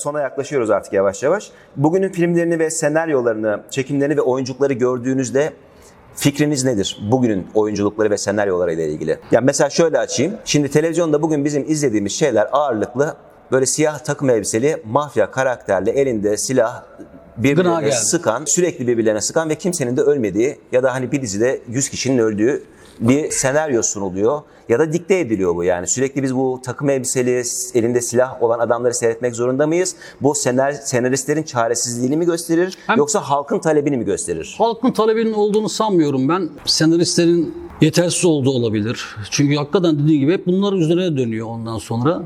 Sona yaklaşıyoruz artık yavaş yavaş. Bugünün filmlerini ve senaryolarını, çekimlerini ve oyunculukları gördüğünüzde fikriniz nedir? Bugünün oyunculukları ve senaryoları ile ilgili. Ya mesela şöyle açayım. Şimdi televizyonda bugün bizim izlediğimiz şeyler ağırlıklı böyle siyah takım elbiseli mafya karakterli elinde silah birbirine geldi. sıkan, sürekli birbirlerine sıkan ve kimsenin de ölmediği ya da hani bir dizide 100 kişinin öldüğü bir senaryo sunuluyor ya da dikte ediliyor bu yani. Sürekli biz bu takım elbiseli, elinde silah olan adamları seyretmek zorunda mıyız? Bu senar, senaristlerin çaresizliğini mi gösterir Hem- yoksa halkın talebini mi gösterir? Halkın talebinin olduğunu sanmıyorum ben. Senaristlerin yetersiz olduğu olabilir. Çünkü hakikaten dediği gibi hep bunlar üzerine dönüyor ondan sonra.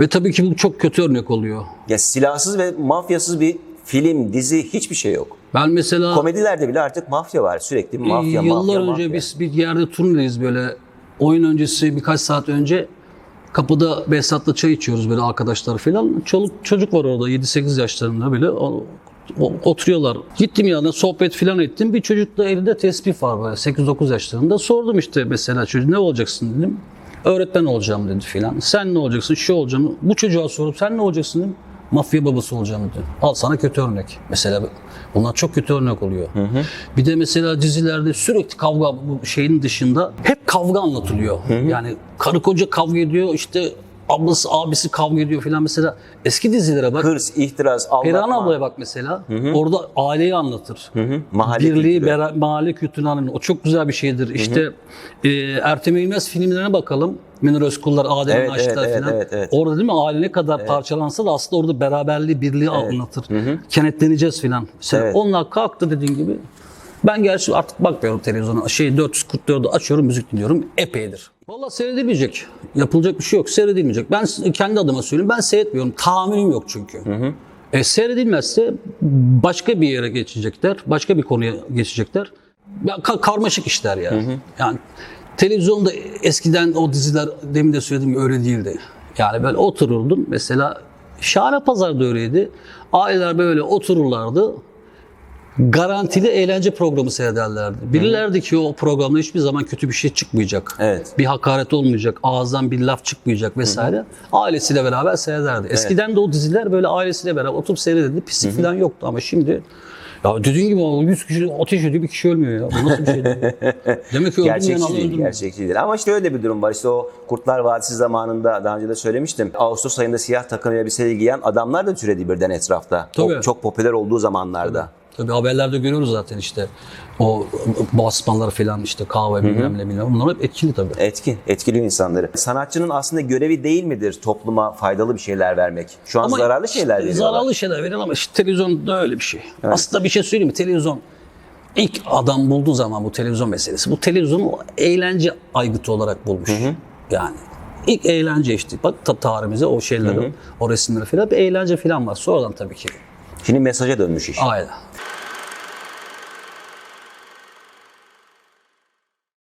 Ve tabii ki bu çok kötü örnek oluyor. Ya silahsız ve mafyasız bir film, dizi hiçbir şey yok. Ben mesela Komedilerde bile artık mafya var. Sürekli mafya, Ee, yıllar mafya, önce mafya. biz bir yerde turnedeyiz böyle. Oyun öncesi birkaç saat önce kapıda Behzat'la çay içiyoruz böyle arkadaşlar falan. Çoluk çocuk var orada 7-8 yaşlarında böyle. O- o- oturuyorlar. Gittim yanına sohbet falan ettim. Bir çocuk da elinde tespih var böyle 8-9 yaşlarında. Sordum işte mesela çocuk ne olacaksın dedim. Öğretmen olacağım dedi filan. Sen ne olacaksın? Şu olacağım. Bu çocuğa sorup sen ne olacaksın dedim. Mafya babası olacağım dedi. Al sana kötü örnek. Mesela bunlar çok kötü örnek oluyor. Bir de mesela dizilerde sürekli kavga bu şeyin dışında hep kavga anlatılıyor. Yani karı koca kavga ediyor işte ablası abisi kavga ediyor filan mesela eski dizilere bak. Hırs, ihtiras, Perihan aldatma. ablaya bak mesela. Orada aileyi anlatır. Mahalle Birliği, bera- mahalle kültürünü anlatır. O çok güzel bir şeydir. İşte e, Ertem İlmez filmlerine bakalım. Münir Özkullar, Adem Evet, Naşitler evet, falan. evet, evet. Orada değil mi aile ne kadar parçalansa da aslında orada beraberliği, birliği anlatır. Kenetleneceğiz filan. Mesela Evet. onlar kalktı dediğin gibi. Ben gerçi artık bakmıyorum televizyona. Şey 444'ü açıyorum, müzik dinliyorum. Epeydir. Vallahi seyredilmeyecek. Yapılacak bir şey yok. Seyredilmeyecek. Ben kendi adıma söyleyeyim. Ben seyretmiyorum. Tahammülüm yok çünkü. E, seyredilmezse başka bir yere geçecekler. Başka bir konuya geçecekler. Ya, ka- karmaşık işler ya. Yani televizyonda eskiden o diziler demin de söylediğim öyle değildi. Yani böyle otururdum. Mesela Şahane Pazar'da öyleydi. Aileler böyle otururlardı garantili eğlence programı seyrederlerdi. Bilirlerdi ki o programda hiçbir zaman kötü bir şey çıkmayacak. Evet. Bir hakaret olmayacak, ağızdan bir laf çıkmayacak vesaire. Ailesiyle beraber seyrederdi. Eskiden de o diziler böyle ailesiyle beraber oturup seyredildi. Pislik falan yoktu ama şimdi ya dediğin gibi o 100 kişi ateş ediyor bir kişi ölmüyor ya. Bu nasıl bir şey? Demek ki öldürmeyen Gerçekçi değil, öldürmüyor. gerçekçi değil. Ama işte öyle bir durum var. İşte o Kurtlar Vadisi zamanında daha önce de söylemiştim. Ağustos ayında siyah takım elbiseyi giyen adamlar da türedi birden etrafta. O Tabii. çok popüler olduğu zamanlarda. Tabii haberlerde görüyoruz zaten işte o basmalar falan işte kahve bilmem ne bilmem. Bunlar hep etkili tabii. Etki, etkiliyor insanları. Sanatçının aslında görevi değil midir topluma faydalı bir şeyler vermek? Şu an Ama zararlı şeyler işte veriyorlar. Zararlı şeyler veriyorlar ama işte televizyonda öyle bir şey. Aslında bir şey söyleyeyim mi? Televizyon ilk adam bulduğu zaman bu televizyon meselesi. Bu televizyonu eğlence aygıtı olarak bulmuş. Yani ilk eğlence işte. Bak ta- tarihimize o şeyleri, o resimleri falan bir eğlence falan var. Sonradan tabii ki. Şimdi mesaja dönmüş iş. Aynen.